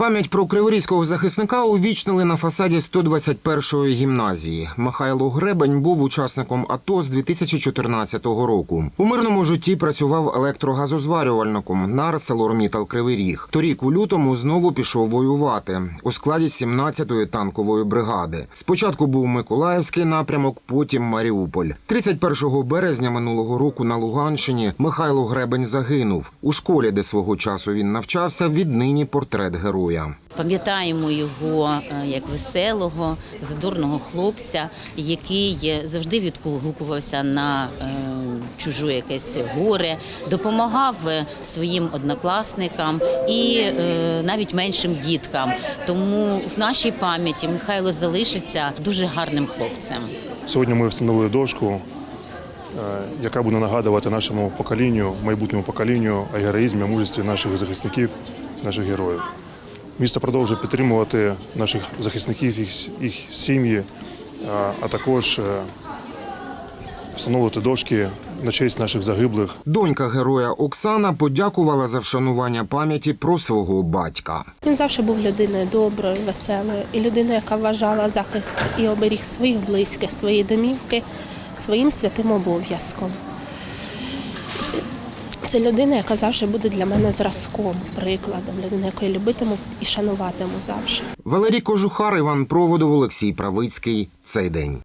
Пам'ять про криворізького захисника увічнили на фасаді 121-ї гімназії. Михайло Гребень був учасником АТО з 2014 року. У мирному житті працював електрогазозварювальником на ArcelorMittal Кривий Ріг. Торік у лютому знову пішов воювати у складі 17-ї танкової бригади. Спочатку був Миколаївський напрямок, потім Маріуполь. 31 березня минулого року на Луганщині Михайло Гребень загинув. У школі, де свого часу він навчався, віднині портрет героя. Пам'ятаємо його е, як веселого, задорного хлопця, який завжди відгукувався на е, чуже якесь горе, допомагав е, своїм однокласникам і навіть меншим діткам. Тому в нашій пам'яті Михайло залишиться дуже гарним хлопцем. Сьогодні ми встановили дошку, яка буде нагадувати нашому поколінню, майбутньому поколінню о героїзмі, мужестві наших захисників, наших героїв. Місто продовжує підтримувати наших захисників, їх, їх сім'ї, а- а також е, встановлювати дошки на честь наших загиблих. Донька героя Оксана подякувала за вшанування пам'яті про свого батька. Він завжди був людиною доброю, веселою і людиною, яка вважала захист і оберіг своїх близьких, свої домівки своїм святим обов'язком. Це- людина, яка завжди буде для мене зразком, прикладом, людина, яку я любитиму і шануватиму завжди. Валерій Кожухар, Іван Проводов, Олексій Правицький. Цей день.